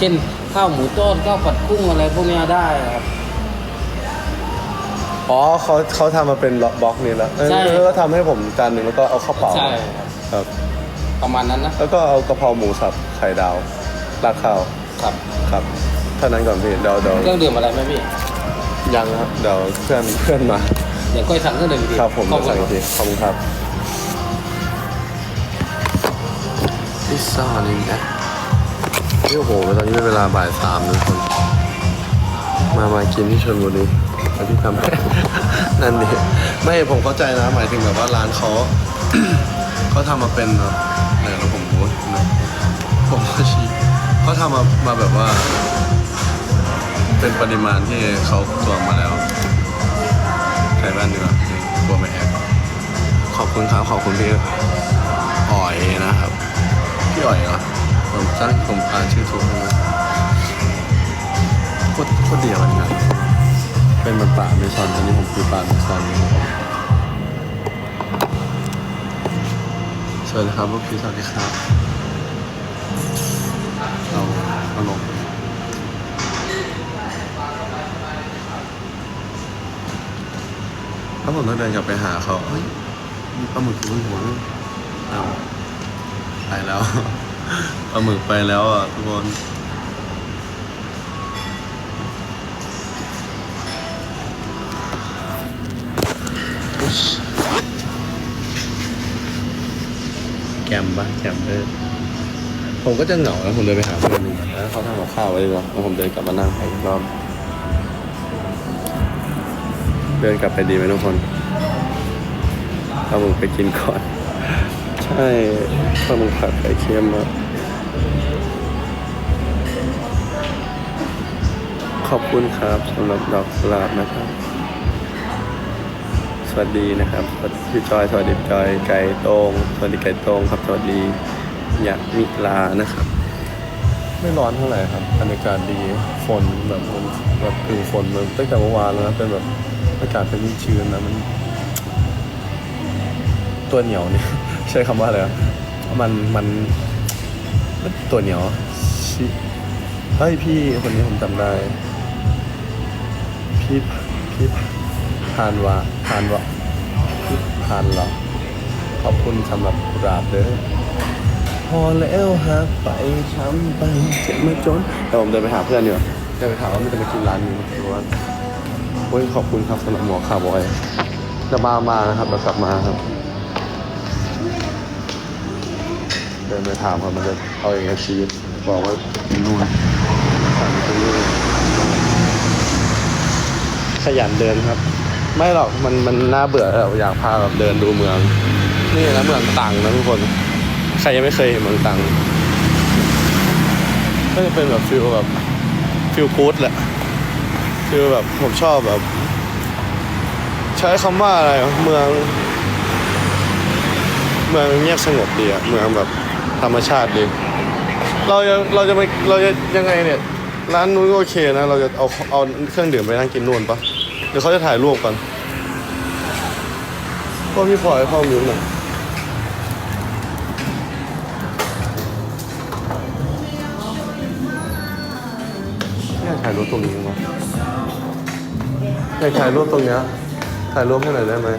เช่นข้าวหมูต้นข้าวผัดกุ้งอะไรพวกเนี้ยได้ครับ อ๋อเขาเขาทำมาเป็นบล็อกนี่แล้วเออใช่ แล้วก็ทำให้ผมจานหนึ่งแล้วก็เอาข้าวเปล่าใช่ครับครับ ประมาณนั้นนะแล้วก็เอากะเพราหมูสับไข่ดาวราดข้าวครับครับเท่านั้นก่อนพี่เดี๋ยวเดี๋ยวเครื่องดื่มอะไรไหมพี่ยังครับเดี๋ยวเพื่อนเพื่อนมา เดี๋ยวค่อยสั่งเครื่องดื่มอีกทีครับผมขอบจะคุณสั่งอีกทีขอบคุณครับพิซซ่า นี่โอ้โหตอนนี้เป็นเวลาบ่ายสามนะทุกคน มามากินที่ชลบุรีแล้วพี่ทำ นั่นดิไม่ผมเข้าใจนะ หมายถึงแบบว่าร้านเขา เขาทำมาเป็นแบบไหนเราผมพูดนะผมก็ชี้เขาทำมามาแบบว่า เป็นปริมาณที่เขาตวงมาแล้วใส่แว่นดีกว่านี่กลัวไม่แอบขอบคุณครับขอบคุณพี่อ๋อยนะครับพี่อ๋อยเหรอ ผมจ้างผมอ่านชื่อถูกไหมโคตรโคตรเดียวอันนี้เป็นมันป่าเมซอนตอนนี้ผมคือป่าเมซอนนะครับสวัสดีครับลูกพี่สวัสดีครับเราเอาลงถ้าผมต้องเดินกลับไปหาเขาเฮ้ยมีปลาหมึกอยู่บนหัวด้วยเอาไปแล้ว ปลาหมึกไปแล้วอะทุกคนอุ๊ยแกมบ้าแกมเด้อผมก็จะเหงาแล้วผมเดินไปหาเพื่อนหนึ่งแล้วเขาทำกับข้าวไว้ดีกว่าแล้วผมเดินกลับมานั่งอีกรอบ เดินกลับไปดีไหมทุกคนเอามึงไปกินก่อนใช่ข้าวมึงผัดไข่เค็มอะขอบคุณครับสำหรับดอกกุหลาบนะครับ สวัสดีนะครับสวัสดีพี่จอย สวัสดีจอย ไก่โต้งสวัสดีไก่โต้งครับ สวัสดียะมิลานะครับ ไม่ร้อนเท่าไหร่ครับบรรยากาศดี ฝนแบบมันแบบคือฝนมันตั้งแต่เมื่อวานแล้วนะเป็นแบบอากาศเป็นชื้นนะมัน ตัวเหนียวเนี่ ใช้คำว่าอะไรวะมันมันมันตัวเหนียวชิเฮ้ยพี่คนนี้ผมจำได้ พี่พี่พานวาพานวะพี่พานเหรอขอบคุณสำหรับกราบเด้อพอแล้วฮะไปช้ำไปเจ็บมาจนแต่ผมเดินไปหาเพื่อนอยู่เดินไปถามว่ามันจะมากินร้านนี้ไหมหรือว่าโอ้ยขอบคุณครับสำหรับหมอคาร์บอยจะมามานะครับแล้วกลับมาครับ นไปถามครับมันจะเอาเอย่างไงชีวิตบอกว่ากินนู่นสั่งกินนู่นขยันเดินครับ ไม่หรอกมันมันน่าเบื่อเราอยากพาแบบเดินดูเมือง นี่นะเมืองตังนะทุกคน ใครยังไม่เคยเห็นเมืองตังก็จะเป็นแบบฟิลแบบฟิลกู๊ดแหละฟิลแบบผมชอบแบบ ใช้คำว่าอะไรเมือง เมืองเงียบสงบดีอะเมืองแบบ ธรรมชาติดีเราจะเราจะไปเราจะยังไงเนี่ย ร้านนู้นก็โอเคนะ เราจะเอาเอาเครื่องดื่มไปนั่งกินนู่นปะเดี๋ยวเขาจะถ่ายรูปกันพ่อพี่พลอยพ่อมิวหน่อยอยากถ่ายรูปตรงนี้มั้ยอยากถ่ายรูปตรงเนี้ยถ่ายรูปให้หน่อยได้ไหม